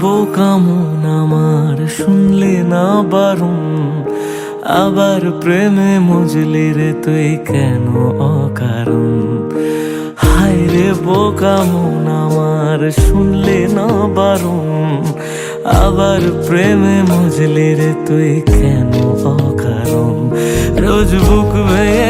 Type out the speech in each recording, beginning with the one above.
বোকামন আমার, শুনলে না বারণ? আবার প্রেমে মজলি রে তুই কেন অকারণ? হায় রে বোকামন আমার, শুনলে না বারণ? আবার প্রেমে মজলি রে তুই কেন অকারণ? রোজ বুক ভেঙে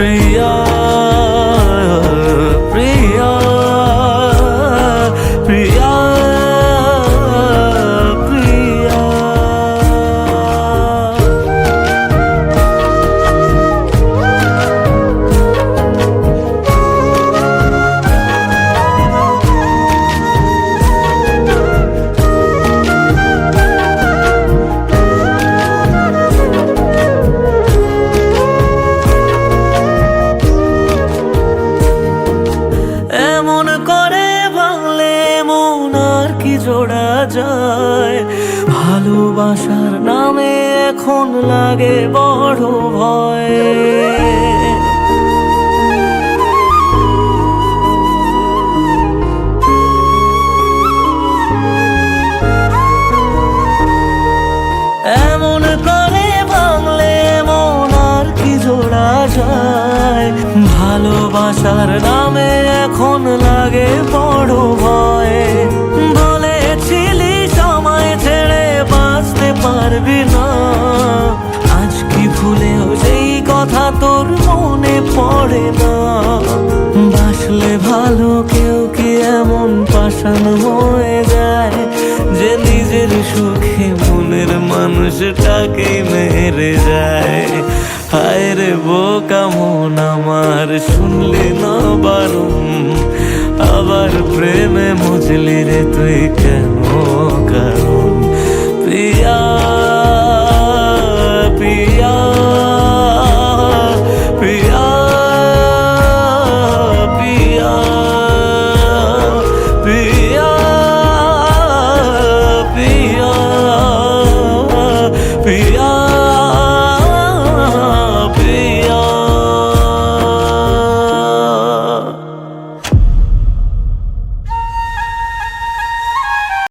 Be all. যায়। ভালোবাসার নামে এখন লাগে বড় ভয়। এমন মন যায়। ভালোবাসার নামে এখন লাগে বড় ভয়। পারবি না। আজ কি ভুলেও সেই কথা তোর মনে পড়ে না। বাসলে ভালো কেউ কি এমন পাষাণ হয়ে যায় যে নিজের সুখে মনের মানুষটাকে মেরে যায়। হায় রে বোকা মন আমার, শুনলি না বারণ? আবার প্রেমে মজলি রে তুই কেন?